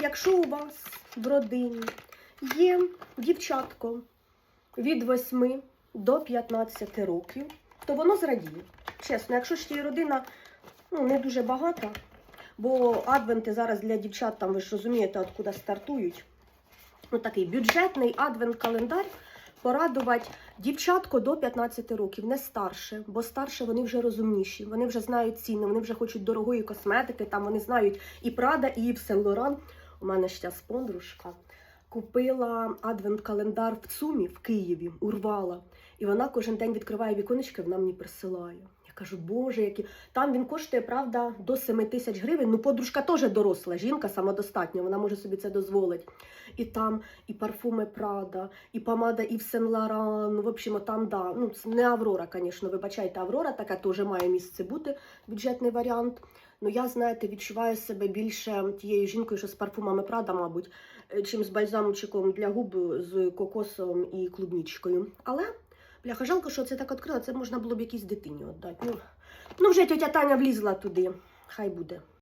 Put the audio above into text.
якщо у вас в родині є дівчатко від 8 до 15 років, то воно зрадіє. Чесно, якщо ж її родина ну, не дуже багата, бо адвенти зараз для дівчат, там ви ж розумієте, откуда стартують. Ну, такий бюджетний адвент-календар порадувати дівчатко до 15 років, не старше, бо старше вони вже розумніші, вони вже знають ціни, вони вже хочуть дорогої косметики, там вони знають і Прада, і Івсен Лоран. У мене ще подружка купила адвент-календар в ЦУМі в Києві, урвала. І вона кожен день відкриває віконечки, вона мені присилає. Я кажу, боже, які. Там він коштує, правда, до 7 тисяч гривень. Ну, подружка теж доросла, жінка самодостатня, вона може собі це дозволити. І там і парфуми Прада, і помада Ів Сен Лоран. В общем, там, да. Ну, не Аврора, звісно, вибачайте, Аврора така теж має місце бути, бюджетний варіант. Ну, я, знаєте, відчуваю себе більше тією жінкою, що з парфумами Прада, мабуть, е, чим з бальзамчиком для губ з кокосом і клубнічкою. Але, бляха, жалко, що це так відкрила, це можна було б якійсь дитині віддати. Ну, ну вже тетя Таня влізла туди, хай буде.